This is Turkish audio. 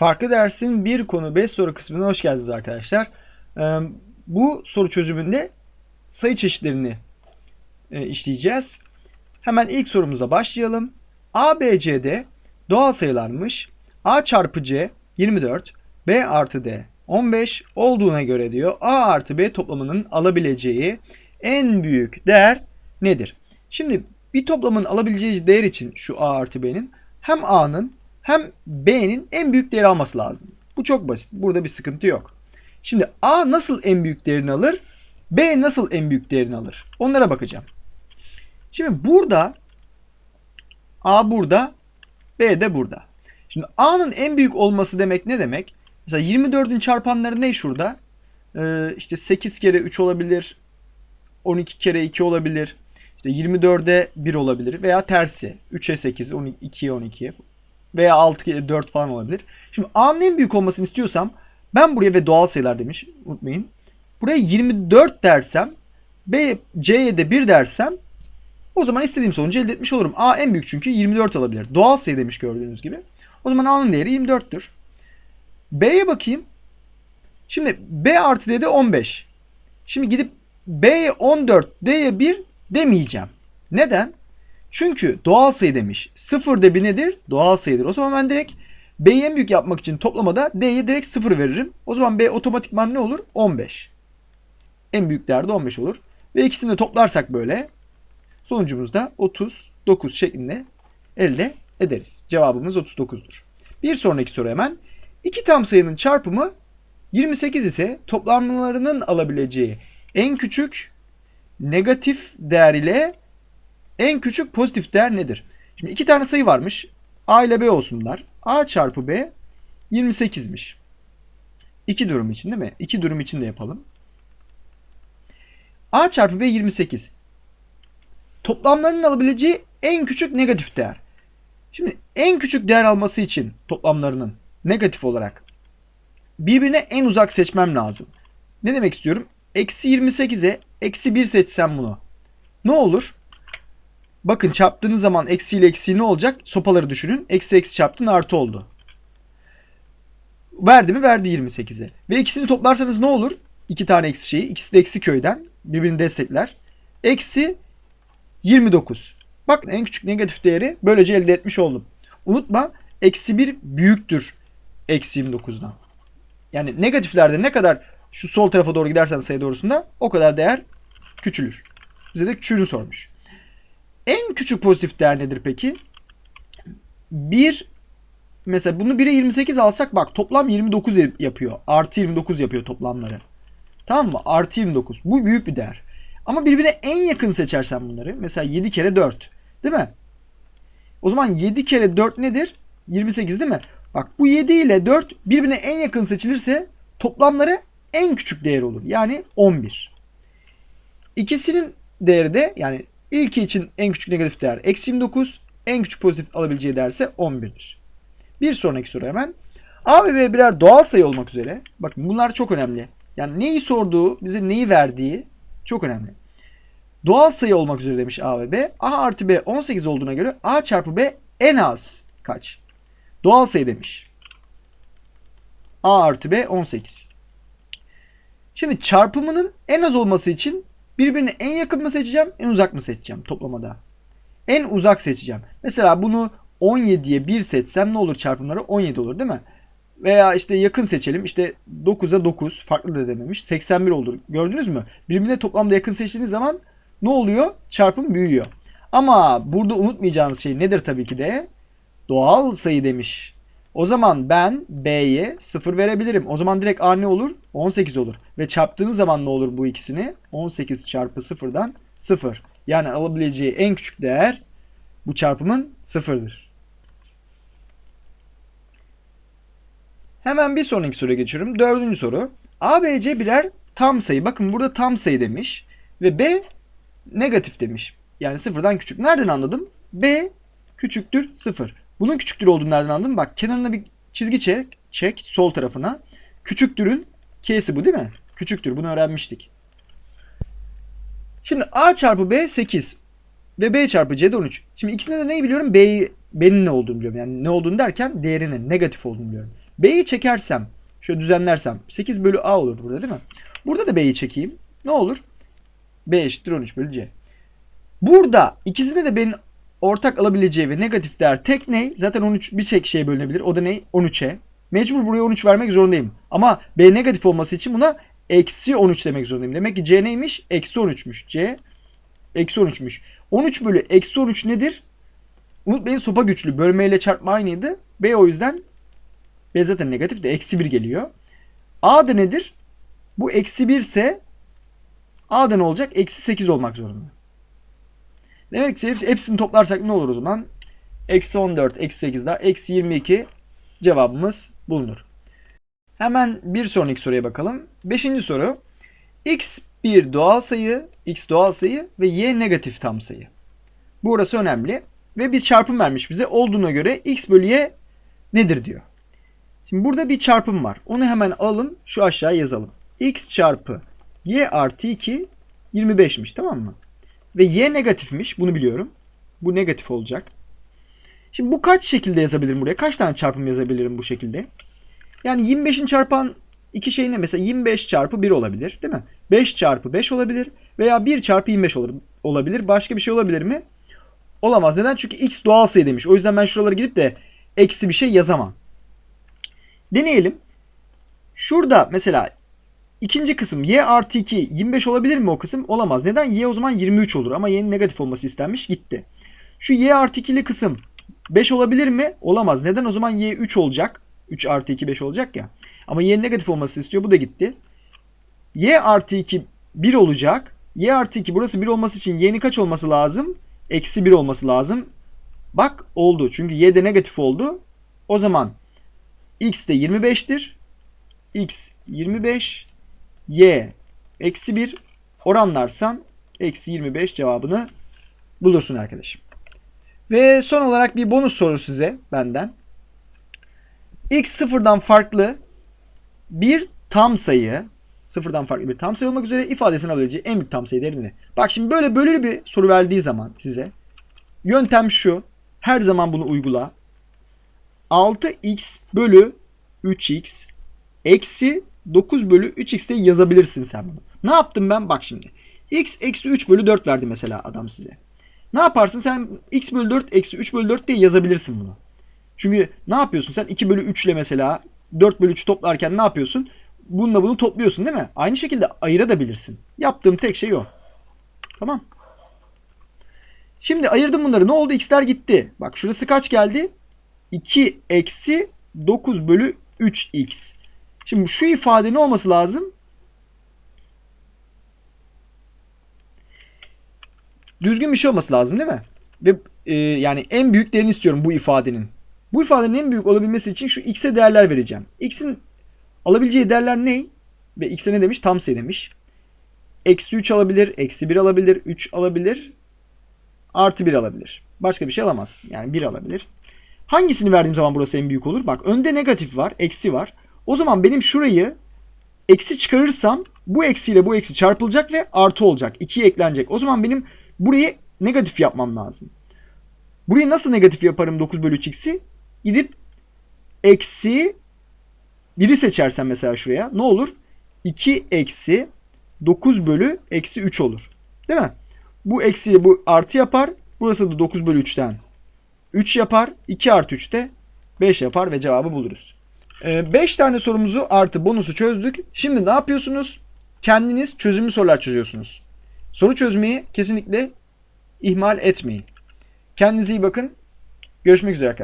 Farklı dersin bir konu 5 soru kısmına hoş geldiniz arkadaşlar. Ee, Bu soru çözümünde sayı çeşitlerini e, işleyeceğiz. Hemen ilk sorumuzla başlayalım. A, B, C'de doğal sayılarmış. A çarpı C 24, B artı D 15 olduğuna göre diyor A artı B toplamının alabileceği en büyük değer nedir? Şimdi bir toplamın alabileceği değer için şu A artı B'nin hem A'nın hem B'nin en büyük değeri alması lazım. Bu çok basit. Burada bir sıkıntı yok. Şimdi A nasıl en büyük değerini alır? B nasıl en büyük değerini alır? Onlara bakacağım. Şimdi burada A burada, B de burada. Şimdi A'nın en büyük olması demek ne demek? Mesela 24'ün çarpanları ne şurada? Ee, işte 8 kere 3 olabilir. 12 kere 2 olabilir. İşte 24'e 1 olabilir veya tersi. 3'e 8, 12'ye 12 veya 6'ya 4 falan olabilir. Şimdi A'nın en büyük olmasını istiyorsam ben buraya ve doğal sayılar demiş unutmayın. Buraya 24 dersem B, C'ye de 1 dersem o zaman istediğim sonucu elde etmiş olurum. A en büyük çünkü 24 alabilir. Doğal sayı demiş gördüğünüz gibi. O zaman A'nın değeri 24'tür. B'ye bakayım. Şimdi B artı D'de 15. Şimdi gidip B'ye 14, D'ye 1 demeyeceğim. Neden? Çünkü doğal sayı demiş. 0 de bir nedir? Doğal sayıdır. O zaman ben direkt B'yi en büyük yapmak için toplamada D'ye direkt 0 veririm. O zaman B otomatikman ne olur? 15. En büyük değer de 15 olur. Ve ikisini de toplarsak böyle sonucumuz da 39 şeklinde elde ederiz. Cevabımız 39'dur. Bir sonraki soru hemen. İki tam sayının çarpımı 28 ise toplamlarının alabileceği en küçük negatif değer ile en küçük pozitif değer nedir? Şimdi iki tane sayı varmış. A ile B olsun bunlar. A çarpı B 28'miş. İki durum için değil mi? İki durum için de yapalım. A çarpı B 28. Toplamlarının alabileceği en küçük negatif değer. Şimdi en küçük değer alması için toplamlarının negatif olarak birbirine en uzak seçmem lazım. Ne demek istiyorum? Eksi 28'e eksi 1 seçsem bunu. Ne olur? Bakın çarptığınız zaman eksi ile eksi ne olacak? Sopaları düşünün. Eksi eksi çarptın artı oldu. Verdi mi? Verdi 28'e. Ve ikisini toplarsanız ne olur? İki tane eksi şeyi. İkisi de eksi köyden. Birbirini destekler. Eksi 29. Bak en küçük negatif değeri böylece elde etmiş oldum. Unutma eksi 1 büyüktür eksi 29'dan. Yani negatiflerde ne kadar şu sol tarafa doğru gidersen sayı doğrusunda o kadar değer küçülür. Bize de küçüğünü sormuş. En küçük pozitif değer nedir peki? 1 mesela bunu 1'e 28 alsak bak toplam 29 yapıyor. Artı 29 yapıyor toplamları. Tamam mı? Artı 29. Bu büyük bir değer. Ama birbirine en yakın seçersen bunları. Mesela 7 kere 4. Değil mi? O zaman 7 kere 4 nedir? 28 değil mi? Bak bu 7 ile 4 birbirine en yakın seçilirse toplamları en küçük değer olur. Yani 11. İkisinin değeri de yani ilki için en küçük negatif değer eksi 29. En küçük pozitif alabileceği değer ise 11'dir. Bir sonraki soru hemen. A ve B birer doğal sayı olmak üzere. Bakın bunlar çok önemli. Yani neyi sorduğu, bize neyi verdiği çok önemli. Doğal sayı olmak üzere demiş A ve B. A artı B 18 olduğuna göre A çarpı B en az kaç? Doğal sayı demiş. A artı B 18. Şimdi çarpımının en az olması için birbirine en yakın mı seçeceğim, en uzak mı seçeceğim toplamada? En uzak seçeceğim. Mesela bunu 17'ye 1 seçsem ne olur çarpımları? 17 olur değil mi? Veya işte yakın seçelim. İşte 9'a 9 farklı da dememiş. 81 olur. Gördünüz mü? Birbirine toplamda yakın seçtiğiniz zaman ne oluyor? Çarpım büyüyor. Ama burada unutmayacağınız şey nedir tabii ki de? Doğal sayı demiş. O zaman ben B'ye 0 verebilirim. O zaman direkt A ne olur? 18 olur. Ve çarptığınız zaman ne olur bu ikisini? 18 çarpı 0'dan 0. Yani alabileceği en küçük değer bu çarpımın 0'dır. Hemen bir sonraki soruya geçiyorum. Dördüncü soru. A, B, C birer tam sayı. Bakın burada tam sayı demiş. Ve B negatif demiş. Yani sıfırdan küçük. Nereden anladım? B küçüktür sıfır. Bunun küçüktür olduğunu nereden anladım? Bak kenarına bir çizgi çek. Çek sol tarafına. Küçüktürün K'si bu değil mi? Küçüktür. Bunu öğrenmiştik. Şimdi A çarpı B 8. Ve B çarpı C de 13. Şimdi ikisinde de neyi biliyorum? B'yi B'nin ne olduğunu biliyorum. Yani ne olduğunu derken değerinin negatif olduğunu biliyorum. B'yi çekersem, şöyle düzenlersem 8 bölü A olur burada değil mi? Burada da B'yi çekeyim. Ne olur? B eşittir 13 bölü C. Burada ikisinde de B'nin ortak alabileceği ve negatif değer tek ne? Zaten 13 bir tek şeye bölünebilir. O da ne? 13'e. Mecbur buraya 13 vermek zorundayım. Ama B negatif olması için buna eksi 13 demek zorundayım. Demek ki C neymiş? Eksi 13'müş. C eksi 13'müş. 13 bölü eksi 13 nedir? Unutmayın sopa güçlü. Bölmeyle çarpma aynıydı. B o yüzden B zaten negatif de eksi 1 geliyor. A da nedir? Bu eksi 1 ise A da ne olacak? Eksi 8 olmak zorunda. Demek hepsi- hepsini toplarsak ne olur o zaman? Eksi 14, eksi 8 daha. Eksi 22 cevabımız bulunur. Hemen bir sonraki soruya bakalım. Beşinci soru. X bir doğal sayı, X doğal sayı ve Y negatif tam sayı. Burası önemli. Ve bir çarpım vermiş bize. Olduğuna göre X bölü Y nedir diyor. Şimdi burada bir çarpım var. Onu hemen alalım. Şu aşağıya yazalım. X çarpı Y artı 2 25'miş tamam mı? Ve Y negatifmiş. Bunu biliyorum. Bu negatif olacak. Şimdi bu kaç şekilde yazabilirim buraya? Kaç tane çarpım yazabilirim bu şekilde? Yani 25'in çarpan iki şey ne? Mesela 25 çarpı 1 olabilir değil mi? 5 çarpı 5 olabilir. Veya 1 çarpı 25 olur, olabilir. Başka bir şey olabilir mi? Olamaz. Neden? Çünkü x doğal sayı demiş. O yüzden ben şuralara gidip de eksi bir şey yazamam. Deneyelim. Şurada mesela ikinci kısım y artı 2 25 olabilir mi o kısım? Olamaz. Neden? y o zaman 23 olur ama y'nin negatif olması istenmiş gitti. Şu y artı 2'li kısım 5 olabilir mi? Olamaz. Neden? O zaman y 3 olacak. 3 artı 2 5 olacak ya. Ama y'nin negatif olması istiyor. Bu da gitti. y artı 2 1 olacak. y artı 2 burası 1 olması için y'nin kaç olması lazım? Eksi 1 olması lazım. Bak oldu. Çünkü y de negatif oldu. O zaman x de 25'tir. x 25 y eksi 1 oranlarsan eksi 25 cevabını bulursun arkadaşım. Ve son olarak bir bonus soru size benden. x sıfırdan farklı bir tam sayı sıfırdan farklı bir tam sayı olmak üzere ifadesini alabileceği en büyük tam sayı değerini. Bak şimdi böyle bölülü bir soru verdiği zaman size yöntem şu. Her zaman bunu uygula. 6x bölü 3x eksi 9 bölü 3x de yazabilirsin sen bunu. Ne yaptım ben? Bak şimdi. x eksi 3 bölü 4 verdi mesela adam size. Ne yaparsın? Sen x bölü 4 eksi 3 bölü 4 diye yazabilirsin bunu. Çünkü ne yapıyorsun? Sen 2 bölü 3 ile mesela 4 bölü 3 toplarken ne yapıyorsun? Bununla bunu topluyorsun değil mi? Aynı şekilde ayırabilirsin. Yaptığım tek şey o. Tamam. Şimdi ayırdım bunları. Ne oldu? X'ler gitti. Bak şurası kaç geldi? 2 eksi 9 bölü 3x. Şimdi şu ifade ne olması lazım? Düzgün bir şey olması lazım değil mi? Ve e, yani en büyüklerini istiyorum bu ifadenin. Bu ifadenin en büyük olabilmesi için şu x'e değerler vereceğim. X'in alabileceği değerler ne? Ve x'e ne demiş? Tam sayı demiş. Eksi 3 alabilir, eksi 1 alabilir, 3 alabilir, artı 1 alabilir. Başka bir şey alamaz. Yani 1 alabilir. Hangisini verdiğim zaman burası en büyük olur? Bak önde negatif var, eksi var. O zaman benim şurayı eksi çıkarırsam bu eksiyle bu eksi çarpılacak ve artı olacak. 2'ye eklenecek. O zaman benim burayı negatif yapmam lazım. Burayı nasıl negatif yaparım 9 bölü 3x'i? Gidip eksi 1'i seçersem mesela şuraya ne olur? 2 eksi 9 bölü eksi 3 olur. Değil mi? Bu eksiyle bu artı yapar. Burası da 9 bölü 3'ten 3 yapar. 2 artı 3 de 5 yapar ve cevabı buluruz. 5 tane sorumuzu artı bonusu çözdük. Şimdi ne yapıyorsunuz? Kendiniz çözümlü sorular çözüyorsunuz. Soru çözmeyi kesinlikle ihmal etmeyin. Kendinize iyi bakın. Görüşmek üzere arkadaşlar.